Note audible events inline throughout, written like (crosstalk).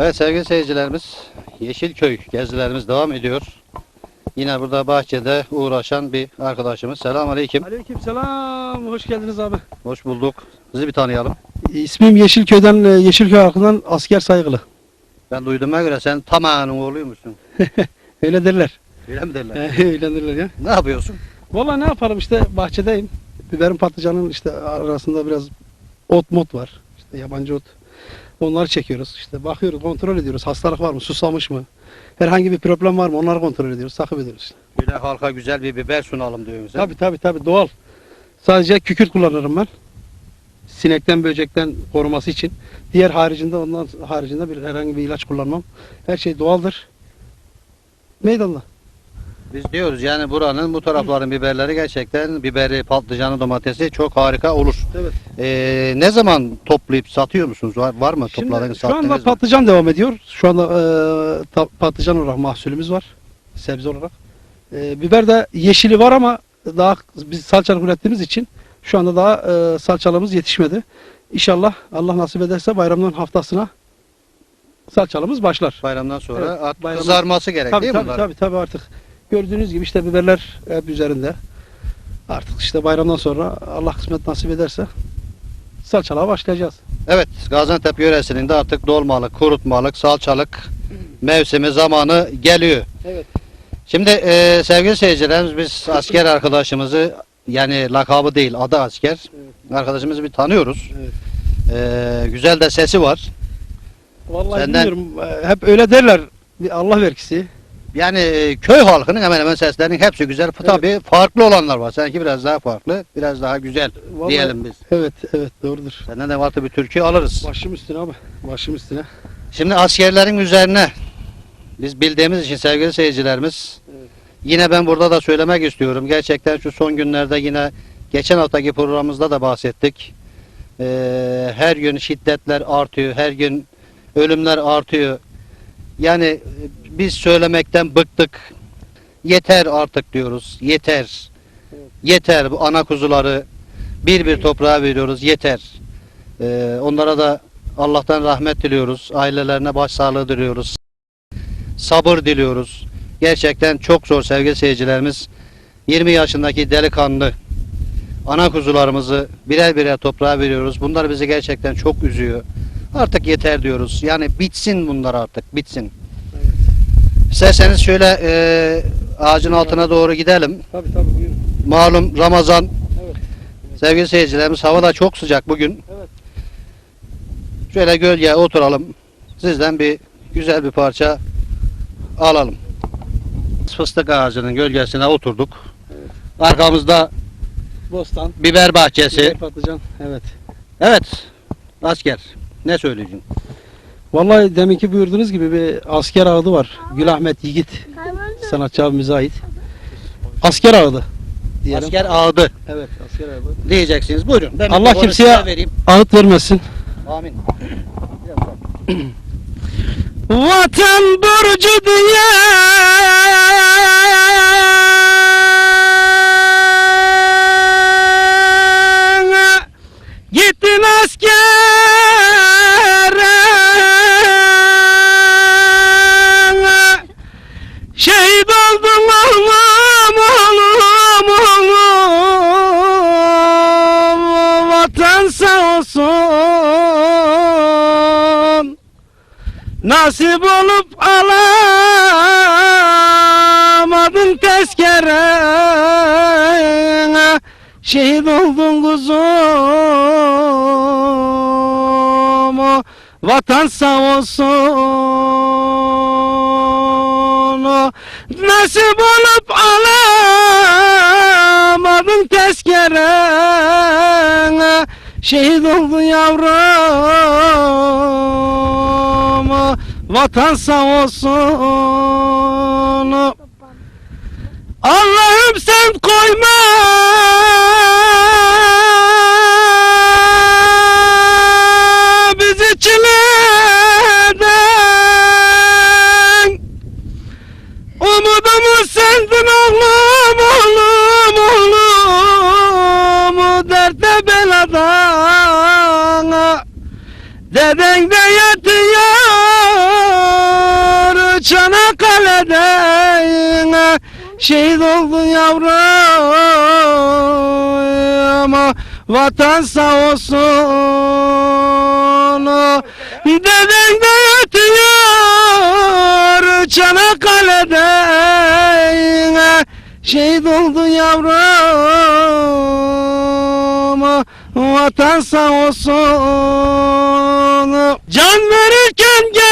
Evet sevgili seyircilerimiz, Yeşilköy gezilerimiz devam ediyor. Yine burada bahçede uğraşan bir arkadaşımız. Selamun Aleyküm. Aleykümselam. Hoş geldiniz abi. Hoş bulduk. Sizi bir tanıyalım. İsmim Yeşilköy'den e, Yeşilköy halkından asker saygılı. Ben duyduğuma göre sen tamamının oğluymuşsun. (laughs) Öyle derler. Öyle mi derler? (laughs) Öyle derler ya. ne yapıyorsun? Valla ne yapalım işte bahçedeyim. Biberin patlıcanın işte arasında biraz ot mot var. İşte yabancı ot. Onları çekiyoruz. İşte bakıyoruz, kontrol ediyoruz. Hastalık var mı? Susamış mı? Herhangi bir problem var mı? Onları kontrol ediyoruz. Takip ediyoruz. işte. Böyle halka güzel bir biber sunalım diyorsun sen. Tabii tabii tabii doğal. Sadece kükürt kullanırım ben. Sinekten, böcekten koruması için. Diğer haricinde ondan haricinde bir herhangi bir ilaç kullanmam. Her şey doğaldır. Meydanda. Biz diyoruz yani buranın bu tarafların biberleri gerçekten biberi, patlıcanı, domatesi çok harika olur. Evet. Ee, ne zaman toplayıp satıyor musunuz? Var, var mı topladığınız, Şimdi şu anda mı? patlıcan devam ediyor. Şu anda e, ta- patlıcan olarak mahsulümüz var. Sebze olarak. E, biber de yeşili var ama daha biz salçalık ürettiğimiz için şu anda daha e, salçalığımız yetişmedi. İnşallah Allah nasip ederse bayramdan haftasına salçalığımız başlar. Bayramdan sonra Evet, bayramdan- kızarması gerek Tabii değil mi tabii, bunların? tabii tabii artık gördüğünüz gibi işte biberler hep üzerinde. Artık işte bayramdan sonra Allah kısmet nasip ederse salçalığa başlayacağız. Evet, Gaziantep yöresinin de artık dolmalık, kurutmalık, salçalık mevsimi zamanı geliyor. Evet. Şimdi e, sevgili seyircilerimiz biz asker arkadaşımızı yani lakabı değil adı asker arkadaşımızı bir tanıyoruz. Evet. E, güzel de sesi var. Vallahi Senden- bilmiyorum. e, Hep öyle derler. Bir Allah vergisi. Yani e, köy halkının hemen hemen seslerinin hepsi güzel. Tabii farklı olanlar var. Seninki biraz daha farklı, biraz daha güzel Vallahi- diyelim biz. Evet, evet doğrudur. Senden de varsa bir türkü alırız. Başım üstüne abi. Başım üstüne. Şimdi askerlerin üzerine biz bildiğimiz için sevgili seyircilerimiz Evet. yine ben burada da söylemek istiyorum. Gerçekten şu son günlerde yine geçen haftaki programımızda da bahsettik. Ee, her gün şiddetler artıyor. Her gün ölümler artıyor. Yani biz söylemekten bıktık. Yeter artık diyoruz. Yeter. Yeter bu ana kuzuları bir bir toprağa veriyoruz. Yeter. Ee, onlara da Allah'tan rahmet diliyoruz. Ailelerine başsağlığı diliyoruz. Sabır diliyoruz. Gerçekten çok zor sevgili seyircilerimiz. 20 yaşındaki delikanlı ana kuzularımızı birer birer toprağa veriyoruz. Bunlar bizi gerçekten çok üzüyor. Artık yeter diyoruz. Yani bitsin bunlar artık. Bitsin. İsterseniz şöyle e, ağacın altına doğru gidelim. Tabii tabii buyurun. Malum Ramazan. Evet. Sevgili seyircilerimiz hava da çok sıcak bugün. Evet. Şöyle gölgeye oturalım. Sizden bir güzel bir parça alalım. Fıstık ağacının gölgesine oturduk. Evet. Arkamızda Bostan. biber bahçesi. biber, patlıcan. Evet. Evet. Asker. Ne söyleyeceksin? Vallahi deminki buyurduğunuz gibi bir asker ağıdı var. Gül Ahmet Yiğit. Sanatçı abimize ait. Asker ağıdı. Diyelim. Asker ağdı Evet asker ağıdı. diyeceksiniz. Buyurun. Ben Allah kimseye- vereyim. Ağıt vermesin. Amin. Vatan borcu diye Nasip olup alamadın tezkere Şehit oldun kuzum Vatan sağ olsun. Nasip olup alamadın tezkere Şehit oldu yavrum Vatan sağ olsun. Allah'ım sen koyma. Bizi çileden Umudumuz sendin oğlum oğlum oğlum? Dertte beladan. Deden Çanakkale'de şehit oldu yavrum. Vatan sağ olsun. Deden de yatıyor Çanakkale'de Şehit oldu yavrum. Vatan sağ olsun. Can verirken getirdin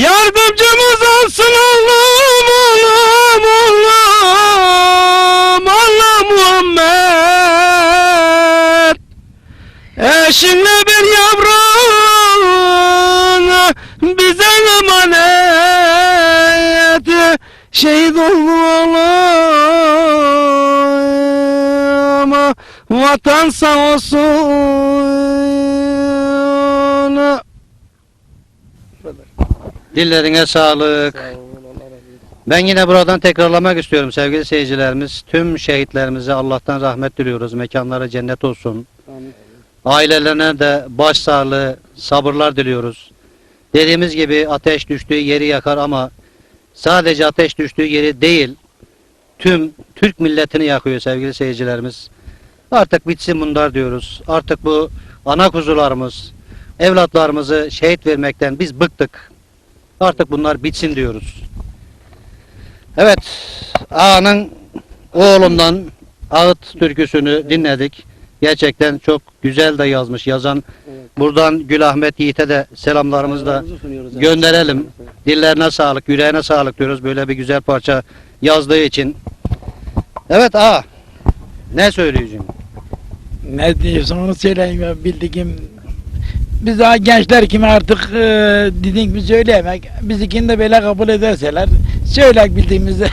Yardımcımız olsun Allah'ım Allah'ım Allah'ım Allah Muhammed. Eşinle bir yavrun bize emanet. Şehit oldu oğlum Vatan sağ olsun Dillerine sağlık. Ben yine buradan tekrarlamak istiyorum sevgili seyircilerimiz. Tüm şehitlerimize Allah'tan rahmet diliyoruz. Mekanları cennet olsun. Ailelerine de başsağlığı, sabırlar diliyoruz. Dediğimiz gibi ateş düştüğü yeri yakar ama sadece ateş düştüğü yeri değil, tüm Türk milletini yakıyor sevgili seyircilerimiz. Artık bitsin bunlar diyoruz. Artık bu ana kuzularımız, evlatlarımızı şehit vermekten biz bıktık. Artık bunlar bitsin diyoruz. Evet, Ağa'nın oğlundan Ağıt türküsünü dinledik. Gerçekten çok güzel de yazmış yazan. Buradan Gül Ahmet Yiğit'e de selamlarımızı da gönderelim. Dillerine sağlık, yüreğine sağlık diyoruz böyle bir güzel parça yazdığı için. Evet Ağa, ne söyleyeceğim? Ne diyorsun onu söyleyeyim ya bildiğim. Biz daha gençler kimi artık e, dediğin gibi söyleyemek. Bizikini de böyle kabul ederseler söylek bildiğimizi.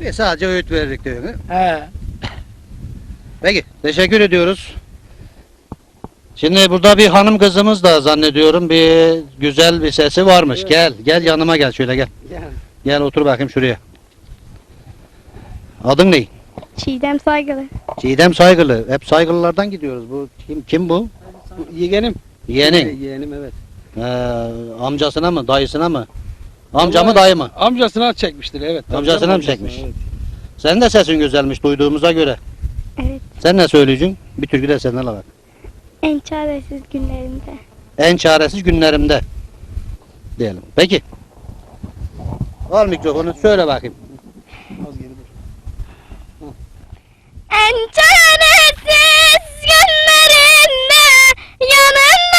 Ve (laughs) sadece öğüt verdik diyor. he? He. Peki, teşekkür ediyoruz. Şimdi burada bir hanım kızımız da zannediyorum bir güzel bir sesi varmış. Gel, gel yanıma gel şöyle gel. Gel otur bakayım şuraya. Adın ne? Çiğdem Saygılı. Çiğdem Saygılı. Hep saygılılardan gidiyoruz. Bu kim kim bu? Yeğenim. Yeğenin. Yeğenim evet. Ee, amcasına mı, dayısına mı? Amca mı, dayı mı? Amcasına çekmiştir evet. Amcasına mı çekmiş? evet. Senin de sesin güzelmiş duyduğumuza göre. Evet. Sen ne söyleyeceksin? Bir türkü de senden alalım. En çaresiz günlerimde. En çaresiz günlerimde diyelim. Peki. Al mikrofonu söyle bakayım. Az geri dur. En çaresiz günlerinde yanında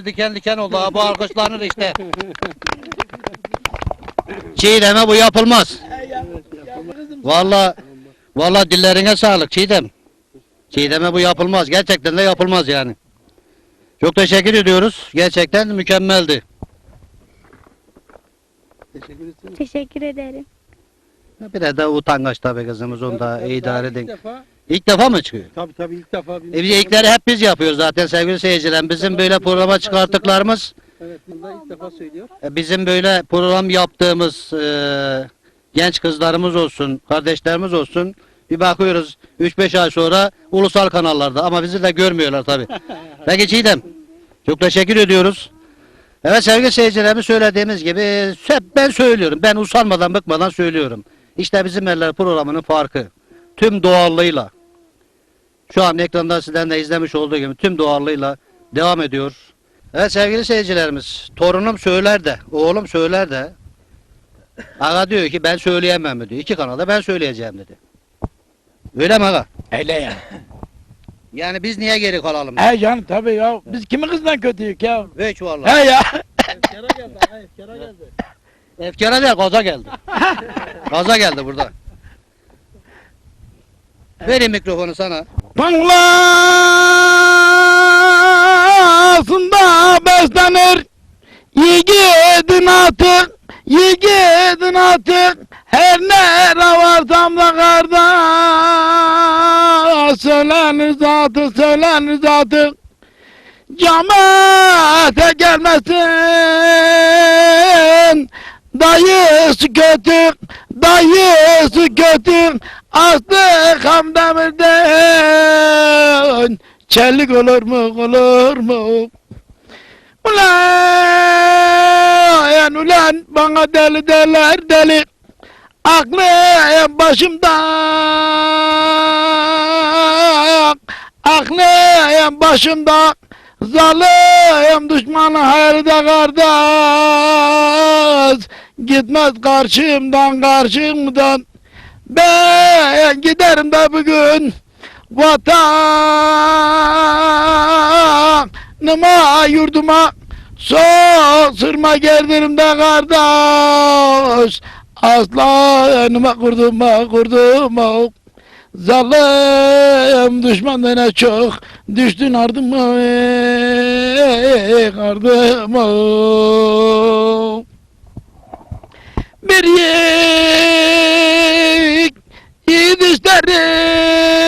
Kız tüylerimiz diken diken oldu. Ha, bu alkışlanır işte. Çiğdem'e bu yapılmaz. Valla valla dillerine sağlık Çiğdem. Çiğdem'e bu yapılmaz. Gerçekten de yapılmaz yani. Çok teşekkür ediyoruz. Gerçekten mükemmeldi. Teşekkür ederim. Teşekkür ederim. Biraz da utangaç tabii kızımız onu da idare edin. İlk defa mı çıkıyor? tabii tabii ilk defa. E biz ilkleri hep biz yapıyoruz zaten sevgili seyirciler. Bizim böyle programa çıkarttıklarımız Evet, bunda ilk defa söylüyor. E, Bizim böyle program yaptığımız e, genç kızlarımız olsun, kardeşlerimiz olsun bir bakıyoruz 3-5 ay sonra ulusal kanallarda ama bizi de görmüyorlar tabi. (laughs) Peki Çiğdem, çok teşekkür ediyoruz. Evet sevgili seyircilerimiz söylediğimiz gibi hep ben söylüyorum. Ben usanmadan bıkmadan söylüyorum. İşte bizim eller programının farkı. Tüm doğallığıyla. Şu an ekranda sizden de izlemiş olduğu gibi tüm doğallığıyla devam ediyor. Evet sevgili seyircilerimiz, torunum söyler de, oğlum söyler de, aga diyor ki ben söyleyemem mi diyor. İki kanalda ben söyleyeceğim dedi. Öyle mi aga? Öyle ya. Yani biz niye geri kalalım? He canım tabii ya. Biz kimin kızdan kötüyük ya? Hiç vallahi. He ya. Efkara geldi, efkara geldi. Efkara değil, gaza geldi. gaza geldi burada. Vereyim mikrofonu sana. Panglasında beslenir. Yiğidin artık Yiğidin artık. Her nere varsam da kardeş. Söylenir zatı söylenir zatı. Cemaate gelmesin. Dayısı kötü Dayısı kötü Aslı kam demirden. Çelik olur mu olur mu? Ulan ulan bana deli derler deli. Aklım başımda. Aklım başımda. Zalim düşmanı hayırda kardeş. Gitmez karşımdan karşımdan Ben giderim de bugün Vatanıma yurduma Sol sırma gerdirim de kardeş. Aslanıma kurduma kurduma Zalim düşmandan çok düştün ardıma ey ardıma yiğit isterim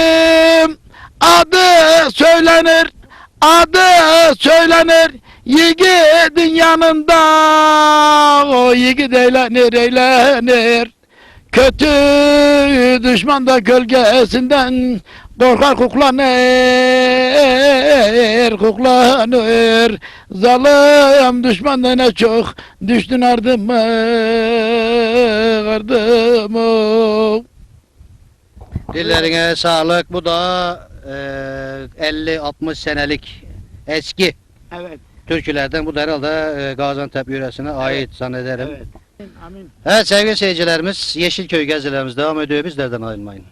adı söylenir adı söylenir. Yiğidin yanında o yiğit eğlenir eğlenir. Kötü düşman da gölgesinden korkar kuklanır, kuklanır. Zalim düşman da ne çok düştün ardıma, ardıma. Dillerine sağlık. Bu da e, 50-60 senelik eski Evet, türkülerden. Bu da herhalde e, Gaziantep yöresine ait zannederim. evet. Amin. Evet sevgili seyircilerimiz Yeşilköy gezilerimiz devam ediyor. Bizlerden ayrılmayın.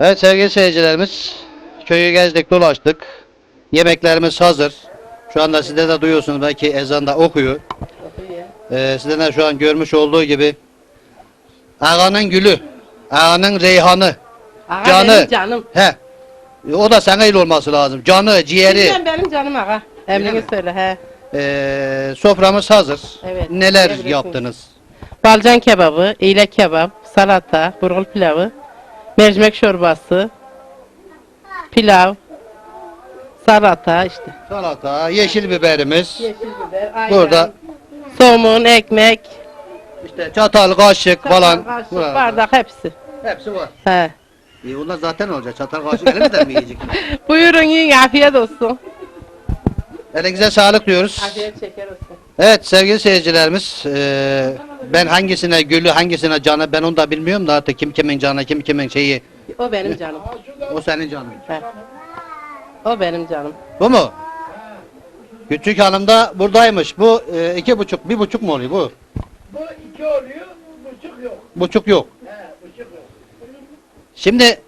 Evet sevgili seyircilerimiz, köyü gezdik dolaştık. Yemeklerimiz hazır. Şu anda siz de duyuyorsunuz belki ezan da okuyor. Ee, sizden de şu an görmüş olduğu gibi ağanın gülü, ağanın reyhanı, Ağa Canı. canım. he. O da sana il olması lazım. Canı, ciğeri. Sen benim canım ağa. Emrini söyle he. Ee, soframız hazır. Evet, Neler yaptınız? Balcan kebabı, iğle kebap, salata, burgul pilavı, mercimek çorbası, pilav, salata işte. Salata, yeşil biberimiz. Yeşil biber, ayran, Burada somun, ekmek, işte çatal, kaşık falan. kaşık, Burada. bardak hepsi. Hepsi var. He. İyi onlar zaten olacak. Çatal kaşık elimizden mi yiyecek? (laughs) Buyurun yiyin afiyet olsun. Elinize sağlık diyoruz. Afiyet şeker olsun. Evet sevgili seyircilerimiz eee, ben hangisine gülü hangisine canı ben onu da bilmiyorum da artık kim kimin canı kim kimin şeyi O benim canım. o senin canın. He. O benim canım. Bu mu? Küçük hanım da buradaymış. Bu eee, iki buçuk bir buçuk mu oluyor bu? Bu iki oluyor, buçuk yok. Buçuk yok. He, buçuk yok. Şimdi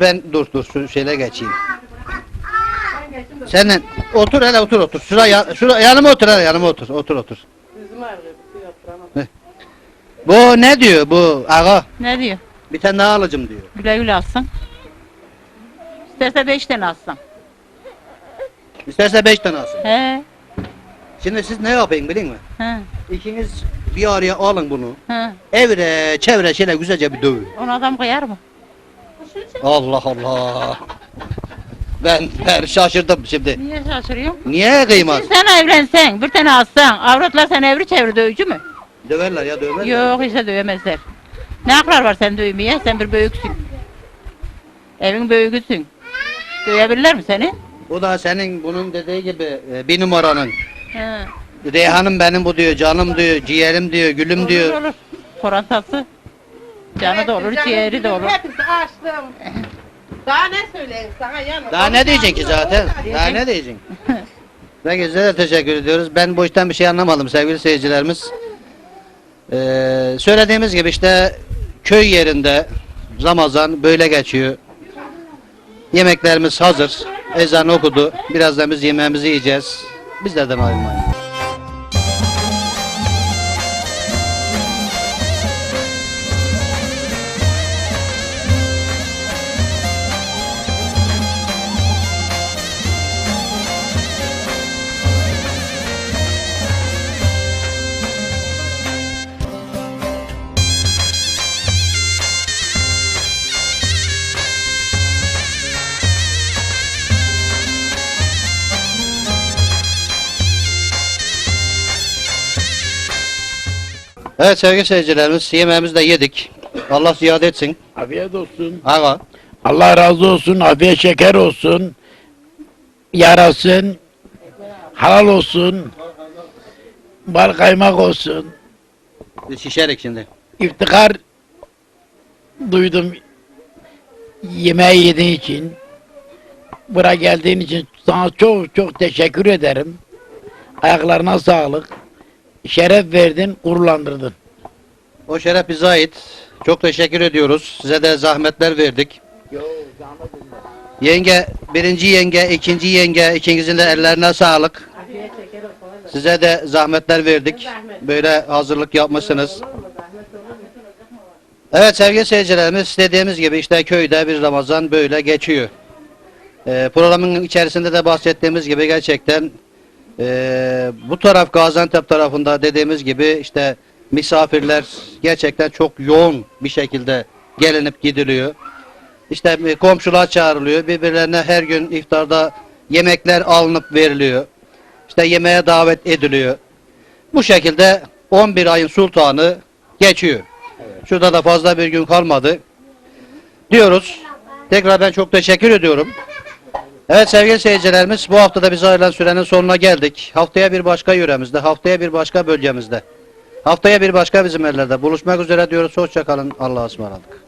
ben dur dur şu şeyle geçeyim. Senin otur hele otur otur. Şuraya şuraya yanıma otur hele yanıma otur. Otur otur. Yüzüm ağrıyor. bir şey oturamam. Bu ne diyor bu ağa? Ne diyor? Bir tane daha alacağım diyor. Güle güle alsın. İsterse beş tane alsın. İsterse beş tane alsın. He, Şimdi siz ne yapayım bilin mi? he, İkiniz bir araya alın bunu. he. Evre çevre şöyle güzelce bir dövün. On adam kıyar mı? Allah Allah. Ben, ben şaşırdım şimdi. Niye şaşırıyorsun? Niye kıymaz? Sen evlensen, bir tane alsan, avratlar seni evri çevir dövücü mü? Döverler ya döverler. Yok işte dövemezler. Ne haklar var sen dövmeye? Sen bir büyüksün. Evin büyüğüsün. Dövebilirler mi seni? Bu da senin bunun dediği gibi e, bir numaranın. He. Reyhanım benim bu diyor, canım diyor, ciğerim diyor, gülüm Olur diyor. olur. Korantası. Canı da olur, ciğeri de olur. Hepsi açtım. (laughs) Daha ne söyleyeyim sana yani? Daha ne diyeceksin ki zaten? Daha ne diyeceksin? Ben size de teşekkür ediyoruz. Ben bu işten bir şey anlamadım sevgili seyircilerimiz. Ee, söylediğimiz gibi işte köy yerinde Ramazan böyle geçiyor. Yemeklerimiz hazır. Ezan okudu. Birazdan biz yemeğimizi yiyeceğiz. Bizlerden ayrılmayın. Evet sevgili seyircilerimiz yemeğimizi de yedik. Allah ziyade etsin. Afiyet olsun. Ağa. Allah razı olsun, afiyet şeker olsun. Yarasın, halal olsun, bal kaymak olsun. Biz şişerik şimdi. İftihar duydum yemeği yediğin için. Buraya geldiğin için sana çok çok teşekkür ederim. Ayaklarına sağlık. Şeref verdin, gururlandırdın. O şeref bize ait. Çok teşekkür ediyoruz. Size de zahmetler verdik. Yenge, birinci yenge, ikinci yenge, ikinizin de ellerine sağlık. Size de zahmetler verdik. Böyle hazırlık yapmışsınız. Evet sevgili seyircilerimiz dediğimiz gibi işte köyde bir Ramazan böyle geçiyor. Ee, programın içerisinde de bahsettiğimiz gibi gerçekten ee, bu taraf Gaziantep tarafında dediğimiz gibi işte misafirler gerçekten çok yoğun bir şekilde gelinip gidiliyor. İşte komşular çağrılıyor. Birbirlerine her gün iftarda yemekler alınıp veriliyor. İşte yemeğe davet ediliyor. Bu şekilde 11 ayın sultanı geçiyor. Şurada da fazla bir gün kalmadı. Diyoruz. Tekrar ben çok teşekkür ediyorum. Evet sevgili seyircilerimiz bu hafta da bize ayrılan sürenin sonuna geldik. Haftaya bir başka yöremizde, haftaya bir başka bölgemizde, haftaya bir başka bizim yerlerde buluşmak üzere diyoruz. Hoşçakalın. Allah'a ısmarladık.